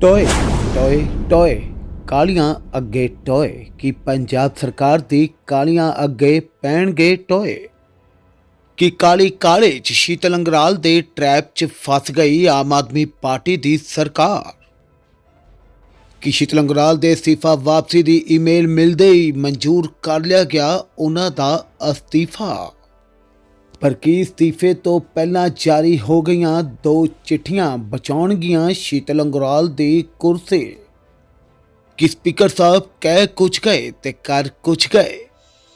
ਟੋਏ ਟੋਏ ਟੋਏ। ਕਾਲੀਆਂ ਅੱਗੇ ਟੋਏ, ਕਿ ਪੰਜਾਬ ਸਰਕਾਰ ਦੀ ਕਾਲੀਆਂ ਅੱਗੇ ਪੈਣਗੇ ਟੋਏ? ਕਿ ਕਾਲੀ ਕਾਲੇ ਚ ਸ਼ੀਤਲ ਅੰਗਰਾਲ ਦੇ ਟ੍ਰੈਪ ਚ ਫਸ ਗਈ ਆਮ ਆਦਮੀ ਪਾਰਟੀ ਦੀ ਸਰਕਾਰ? ਕਿ ਸ਼ੀਤਲ ਅੰਗਰਾਲ ਦੇ ਅਸਤੀਫਾ ਵਾਪਸੀ ਦੀ ਈਮੇਲ ਮਿਲਦੇ ਹੀ ਮਨਜ਼ੂਰ ਕਰ ਲਿਆ ਗਿਆ ਉਹਨਾਂ ਦਾ ਅਸਤੀਫਾ? ਪਰ ਕੀ ਅਸਤੀਫੇ ਤੋਂ ਪਹਿਲਾਂ ਜਾਰੀ ਹੋ ਗਈਆਂ ਦੋ ਚਿੱਠੀਆਂ ਬਚਾਉਣਗੀਆਂ ਸ਼ੀਤਲ ਅੰਗਰਾਲ ਦੀ ਕੁਰਸੀ ਕਿ ਸਪੀਕਰ ਸਾਹਿਬ ਕਹਿ ਕੁਝ ਗਏ ਤੇ ਕਰ ਕੁਝ ਗਏ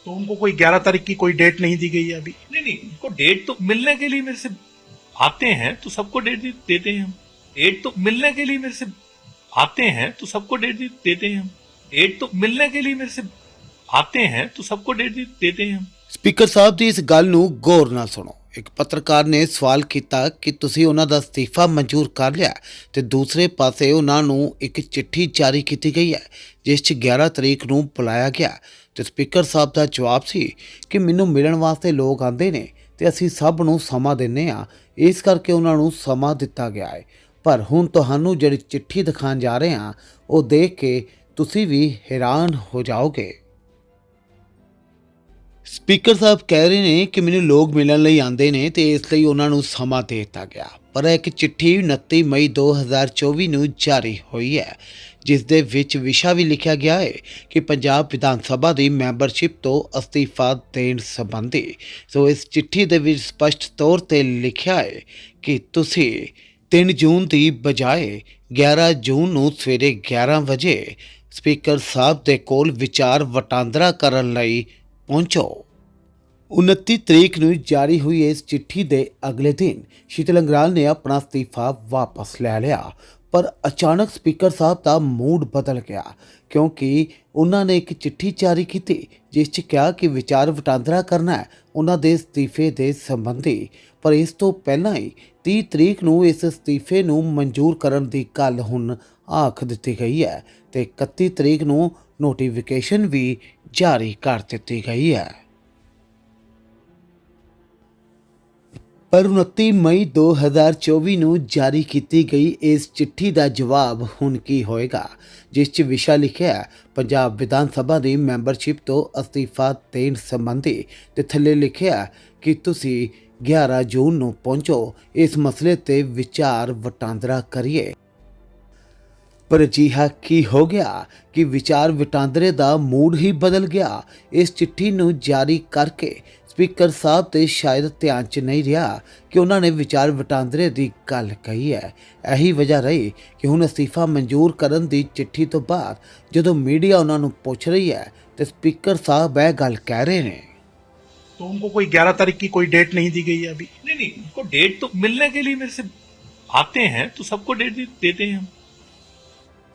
तो उनको कोई ग्यारह तारीख की कोई डेट नहीं दी गई है अभी नहीं नहीं उनको डेट तो मिलने के लिए मेरे से आते हैं तो सबको डेट दे- देते हैं हम डेट तो मिलने के लिए मेरे से आते हैं तो सबको डेट दे- देते हैं हम डेट तो मिलने के लिए मेरे से आते हैं तो सबको डेट दे- देते हैं हम ਸਪੀਕਰ ਸਾਹਿਬ ਦੀ ਇਸ ਗੱਲ ਨੂੰ ਗੌਰ ਨਾਲ ਸੁਣੋ। ਇੱਕ ਪੱਤਰਕਾਰ ਨੇ ਸਵਾਲ ਕੀਤਾ ਕਿ ਤੁਸੀਂ ਉਹਨਾਂ ਦਾ ਅਸਤੀਫਾ ਮਨਜ਼ੂਰ ਕਰ ਲਿਆ ਤੇ ਦੂਸਰੇ ਪਾਸੇ ਉਹਨਾਂ ਨੂੰ ਇੱਕ ਚਿੱਠੀ ਜਾਰੀ ਕੀਤੀ ਗਈ ਹੈ, ਜਿਸ 'ਚ 11 ਤਰੀਕ ਨੂੰ ਬੁਲਾਇਆ ਗਿਆ ਤੇ ਸਪੀਕਰ ਸਾਹਿਬ ਦਾ ਜਵਾਬ ਸੀ ਕਿ ਮੈਨੂੰ ਮਿਲਣ ਵਾਸਤੇ ਲੋਕ ਆਉਂਦੇ ਨੇ ਤੇ ਅਸੀਂ ਸਭ ਨੂੰ ਸਮਾਂ ਦਿੰਨੇ ਆ ਇਸ ਕਰਕੇ ਉਹਨਾਂ ਨੂੰ ਸਮਾਂ ਦਿੱਤਾ ਗਿਆ ਹੈ। ਪਰ ਹੁਣ ਤੁਹਾਨੂੰ ਜਿਹੜੀ ਚਿੱਠੀ ਦਿਖਾਉਣ ਜਾ ਰਹੇ ਹਾਂ, ਉਹ ਦੇਖ ਕੇ ਤੁਸੀਂ ਵੀ ਹੈਰਾਨ ਹੋ ਜਾਓਗੇ। ਸਪੀਕਰ ਸਾਹਿਬ ਕਹਿ ਰਹੇ ਨੇ ਕਿ ਮੈਨੂੰ ਲੋਕ ਮਿਲਣ ਲਈ ਆਉਂਦੇ ਨੇ ਤੇ ਇਸ ਲਈ ਉਹਨਾਂ ਨੂੰ ਸਮਾਂ ਦੇ ਦਿੱਤਾ ਗਿਆ। ਪਰ ਇੱਕ ਚਿੱਠੀ 29 ਮਈ 2024 ਨੂੰ ਜਾਰੀ ਹੋਈ ਹੈ, ਜਿਸ ਦੇ ਵਿੱਚ ਵਿਸ਼ਾ ਵੀ ਲਿਖਿਆ ਗਿਆ ਹੈ ਕਿ ਪੰਜਾਬ ਵਿਧਾਨ ਸਭਾ ਦੀ ਮੈਂਬਰਸ਼ਿਪ ਤੋਂ ਅਸਤੀਫਾ ਦੇਣ ਸੰਬੰਧੀ। ਸੋ ਇਸ ਚਿੱਠੀ ਦੇ ਵਿੱਚ ਸਪਸ਼ਟ ਤੌਰ ਤੇ ਲਿਖਿਆ ਹੈ ਕਿ ਤੁਸੀਂ 3 ਜੂਨ ਦੀ ਬਜਾਏ 11 ਜੂਨ ਨੂੰ ਸਵੇਰੇ 11 ਵਜੇ ਸਪੀਕਰ ਸਾਹਿਬ ਦੇ ਕੋਲ ਵਿਚਾਰ ਵਟਾਂਦਰਾ ਕਰਨ ਲਈ ਪਹੁੰਚੋ। 29 ਤਰੀਕ ਨੂੰ ਜਾਰੀ ਹੋਈ ਇਸ ਚਿੱਠੀ ਦੇ ਅਗਲੇ ਦਿਨ ਸ਼ੀਤਲ ਅੰਗਰਾਲ ਨੇ ਆਪਣਾ ਅਸਤੀਫਾ ਵਾਪਸ ਲੈ ਲਿਆ, ਪਰ ਅਚਾਨਕ ਸਪੀਕਰ ਸਾਹਿਬ ਦਾ ਮੂਡ ਬਦਲ ਗਿਆ, ਕਿਉਂਕਿ ਉਹਨਾਂ ਨੇ ਇੱਕ ਚਿੱਠੀ ਜਾਰੀ ਕੀਤੀ, ਜਿਸ 'ਚ ਕਿਹਾ ਕਿ ਵਿਚਾਰ ਵਟਾਂਦਰਾ ਕਰਨਾ ਹੈ ਉਹਨਾਂ ਦੇ ਅਸਤੀਫੇ ਦੇ ਸੰਬੰਧੀ, ਪਰ ਇਸ ਤੋਂ ਪਹਿਲਾਂ ਹੀ 30 ਤਰੀਕ ਨੂੰ ਇਸ ਅਸਤੀਫੇ ਨੂੰ ਮਨਜ਼ੂਰ ਕਰਨ ਦੀ ਗੱਲ ਹੁਣ ਆਖ ਦਿੱਤੀ ਗਈ ਹੈ ਤੇ 31 ਤਰੀਕ ਨੂੰ ਨੋਟੀਫਿਕੇਸ਼ਨ ਵੀ ਜਾਰੀ ਕਰ ਦਿੱਤੀ ਗਈ ਹੈ। ਪਰ 29 ਮਈ 2024 ਨੂੰ ਜਾਰੀ ਕੀਤੀ ਗਈ ਇਸ ਚਿੱਠੀ ਦਾ ਜਵਾਬ ਹੁਣ ਕੀ ਹੋਏਗਾ, ਜਿਸ 'ਚ ਵਿਸ਼ਾ ਲਿਖਿਆ ਹੈ, ਪੰਜਾਬ ਵਿਧਾਨ ਸਭਾ ਦੀ ਮੈਂਬਰਸ਼ਿਪ ਤੋਂ ਅਸਤੀਫਾ ਦੇਣ ਸੰਬੰਧੀ ਤੇ ਥੱਲੇ ਲਿਖਿਆ ਕਿ ਤੁਸੀਂ 11 ਜੂਨ ਨੂੰ ਪਹੁੰਚੋ, ਇਸ ਮਸਲੇ ਤੇ ਵਿਚਾਰ ਵਟਾਂਦਰਾ ਕਰੀਏ। ਪਰ ਅਜਿਹਾ ਕੀ ਹੋ ਗਿਆ ਕਿ ਵਿਚਾਰ ਵਟਾਂਦਰੇ ਦਾ ਮੂਡ ਹੀ ਬਦਲ ਗਿਆ ਇਸ ਚਿੱਠੀ ਨੂੰ ਜਾਰੀ ਕਰਕੇ ਸਪੀਕਰ ਸਾਹਿਬ ਤੇ ਸ਼ਾਇਦ ਧਿਆਨ 'ਚ ਨਹੀਂ ਰਿਹਾ ਕਿ ਉਹਨਾਂ ਨੇ ਵਿਚਾਰ ਵਟਾਂਦਰੇ ਦੀ ਗੱਲ ਕਹੀ ਹੈ ਇਹੀ ਵਜ੍ਹਾ ਰਹੀ ਕਿ ਹੁਣ ਅਸਤੀਫਾ ਮਨਜ਼ੂਰ ਕਰਨ ਦੀ ਚਿੱਠੀ ਤੋਂ ਬਾਅਦ ਜਦੋਂ ਮੀਡੀਆ ਉਹਨਾਂ ਨੂੰ ਪੁੱਛ ਰਹੀ ਹੈ ਤੇ ਸਪੀਕਰ ਸਾਹਿਬ ਇਹ ਗੱਲ ਕਹਿ ਰਹੇ ਨੇ तो उनको कोई ग्यारह तारीख की कोई डेट नहीं दी गई है अभी नहीं नहीं उनको डेट तो मिलने के लिए मेरे से आते हैं तो सबको डेट दे- देते हैं हम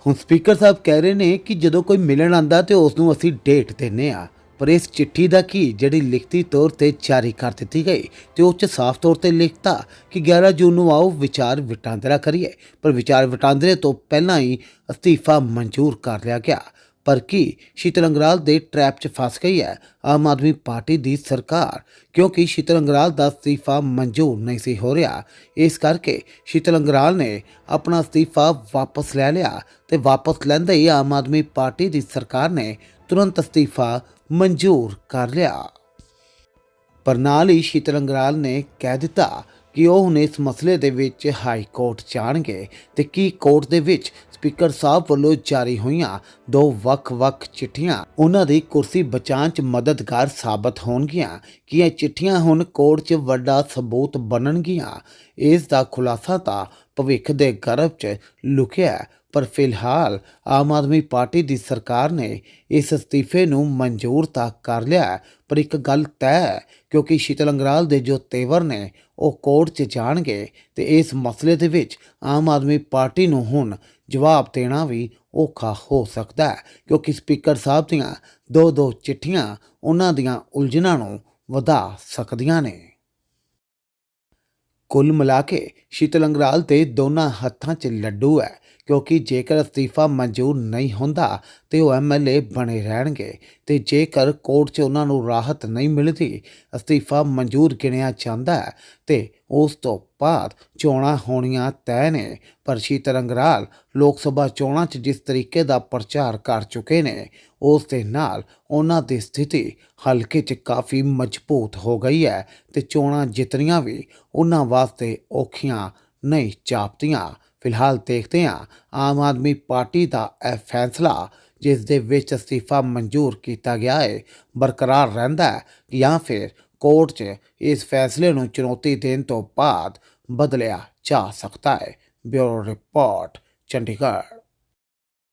ਹੁਣ ਸਪੀਕਰ ਸਾਹਿਬ ਕਹਿ ਰਹੇ ਨੇ ਕਿ ਜਦੋਂ ਕੋਈ ਮਿਲਣ ਆਂਦਾ ਤੇ ਉਸ ਨੂੰ ਅਸੀਂ ਡੇਟ ਦਿੰਨੇ ਆ। ਪਰ ਇਸ ਚਿੱਠੀ ਦਾ ਕੀ? ਜਿਹੜੀ ਲਿਖਤੀ ਤੌਰ ਤੇ ਜਾਰੀ ਕਰ ਦਿੱਤੀ ਗਈ ਤੇ ਉਹ 'ਚ ਸਾਫ਼ ਤੌਰ ਤੇ ਲਿਖਤਾ ਕਿ 11 ਜੂਨ ਨੂੰ ਆਓ, ਵਿਚਾਰ ਵਟਾਂਦਰਾ ਕਰੀਏ। ਪਰ ਵਿਚਾਰ ਵਟਾਂਦਰੇ ਤੋਂ ਪਹਿਲਾਂ ਹੀ ਅਸਤੀਫਾ ਮਨਜ਼ੂਰ ਕਰ ਲਿਆ ਗਿਆ। ਪਰ ਕੀ ਸ਼ੀਤਲ ਅੰਗਰਾਲ ਦੇ ਟ੍ਰੈਪ 'ਚ ਫਸ ਗਈ ਹੈ? ਆਮ ਆਦਮੀ ਪਾਰਟੀ ਦੀ ਸਰਕਾਰ। ਕਿਉਂਕਿ ਸ਼ੀਤਲ ਅੰਗਰਾਲ ਦਾ ਅਸਤੀਫਾ ਮਨਜ਼ੂਰ ਨਹੀਂ ਸੀ ਹੋ ਰਿਹਾ। ਇਸ ਕਰਕੇ ਸ਼ੀਤਲ ਅੰਗਰਾਲ ਨੇ ਆਪਣਾ ਅਸਤੀਫਾ ਵਾਪਸ ਲੈ ਲਿਆ ਤੇ ਵਾਪਸ ਲੈਂਦੇ ਹੀ ਆਮ ਆਦਮੀ ਪਾਰਟੀ ਦੀ ਸਰਕਾਰ ਨੇ ਤੁਰੰਤ ਅਸਤੀਫਾ ਮਨਜ਼ੂਰ ਕਰ ਲਿਆ। ਪਰ ਨਾਲ ਹੀ ਸ਼ੀਤਲ ਅੰਗਰਾਲ ਨੇ ਕਹਿ ਦਿੱਤਾ ਕਿ ਉਹ ਹੁਣ ਇਸ ਮਸਲੇ ਦੇ ਵਿੱਚ ਹਾਈ ਕੋਰਟ ਜਾਣਗੇ ਤੇ ਕੀ ਕੋਰਟ ਦੇ ਵਿੱਚ ਸਪੀਕਰ ਸਾਹਿਬ ਵੱਲੋਂ ਜਾਰੀ ਹੋਈਆਂ ਦੋ ਵੱਖ-ਵੱਖ ਚਿੱਠੀਆਂ, ਉਹਨਾਂ ਦੀ ਕੁਰਸੀ ਬਚਾਉਣ 'ਚ ਮਦਦਗਾਰ ਸਾਬਤ ਹੋਣਗੀਆਂ? ਕਿ ਇਹ ਚਿੱਠੀਆਂ ਹੁਣ ਕੋਰਟ 'ਚ ਵੱਡਾ ਸਬੂਤ ਬਣਨਗੀਆਂ? ਇਸ ਦਾ ਖੁਲਾਸਾ ਤਾਂ ਭਵਿੱਖ ਦੇ ਗਰਭ 'ਚ ਲੁਕਿਆ ਪਰ ਫਿਲਹਾਲ ਆਮ ਆਦਮੀ ਪਾਰਟੀ ਦੀ ਸਰਕਾਰ ਨੇ ਇਸ ਅਸਤੀਫੇ ਨੂੰ ਮਨਜ਼ੂਰ ਤਾਂ ਕਰ ਲਿਆ ਪਰ ਇੱਕ ਗੱਲ ਤੈਅ ਹੈ, ਕਿਉਂਕਿ ਸ਼ੀਤਲ ਅੰਗਰਾਲ ਦੇ ਜੋ ਤੇਵਰ ਨੇ, ਉਹ ਕੋਰਟ 'ਚ ਜਾਣਗੇ ਤੇ ਇਸ ਮਸਲੇ ਦੇ ਵਿੱਚ ਆਮ ਆਦਮੀ ਪਾਰਟੀ ਨੂੰ ਹੁਣ ਜਵਾਬ ਦੇਣਾ ਵੀ ਔਖਾ ਹੋ ਸਕਦਾ ਹੈ, ਕਿਉਂਕਿ ਸਪੀਕਰ ਸਾਹਿਬ ਦੀਆਂ ਦੋ ਦੋ ਚਿੱਠੀਆਂ ਉਹਨਾਂ ਦੀਆਂ ਉਲਝਣਾਂ ਨੂੰ ਵਧਾ ਸਕਦੀਆਂ ਨੇ। ਕੁੱਲ ਮਿਲਾ ਕੇ ਸ਼ੀਤਲ ਅੰਗਰਾਲ ਦੇ ਦੋਨਾਂ ਹੱਥਾਂ 'ਚ ਲੱਡੂ ਹੈ, ਕਿਉਂਕਿ ਜੇਕਰ ਅਸਤੀਫਾ ਮਨਜ਼ੂਰ ਨਹੀਂ ਹੁੰਦਾ ਤੇ ਉਹ ਐਮਐਲਏ ਬਣੇ ਰਹਿਣਗੇ ਤੇ ਜੇਕਰ ਕੋਰਟ 'ਚ ਉਹਨਾਂ ਨੂੰ ਰਾਹਤ ਨਹੀਂ ਮਿਲਦੀ, ਅਸਤੀਫਾ ਮਨਜ਼ੂਰ ਗਿਣਿਆ ਜਾਂਦਾ ਹੈ ਤੇ ਉਸ ਤੋਂ ਬਾਅਦ ਚੋਣਾਂ ਹੋਣੀਆਂ ਤੈਅ ਨੇ। ਪਰ ਸ਼ੀਤਲ ਅੰਗਰਾਲ ਲੋਕ ਸਭਾ ਚੋਣਾਂ 'ਚ ਜਿਸ ਤਰੀਕੇ ਦਾ ਪ੍ਰਚਾਰ ਕਰ ਚੁੱਕੇ ਨੇ, ਉਸ ਦੇ ਨਾਲ ਉਹਨਾਂ ਦੀ ਸਥਿਤੀ ਹਲਕੇ 'ਚ ਕਾਫੀ ਮਜ਼ਬੂਤ ਹੋ ਗਈ ਹੈ ਤੇ ਚੋਣਾਂ ਜਿੱਤਣੀਆਂ ਵੀ ਉਹਨਾਂ ਵਾਸਤੇ ਔਖੀਆਂ ਨਹੀਂ ਚਾਪਤੀਆਂ ਫਿਲਹਾਲ ਦੇਖਦੇ ਹਾਂ, ਆਮ ਆਦਮੀ ਪਾਰਟੀ ਦਾ ਇਹ ਫੈਸਲਾ ਜਿਸ ਦੇ ਵਿੱਚ ਅਸਤੀਫਾ ਮਨਜ਼ੂਰ ਕੀਤਾ ਗਿਆ ਹੈ, ਬਰਕਰਾਰ ਰਹਿੰਦਾ ਹੈ ਜਾਂ ਫਿਰ ਕੋਰਟ 'ਚ ਇਸ ਫੈਸਲੇ ਨੂੰ ਚੁਣੌਤੀ ਦੇਣ ਤੋਂ ਬਾਅਦ ਬਦਲਿਆ ਜਾ ਸਕਦਾ ਹੈ। Bureau report, Chandigarh.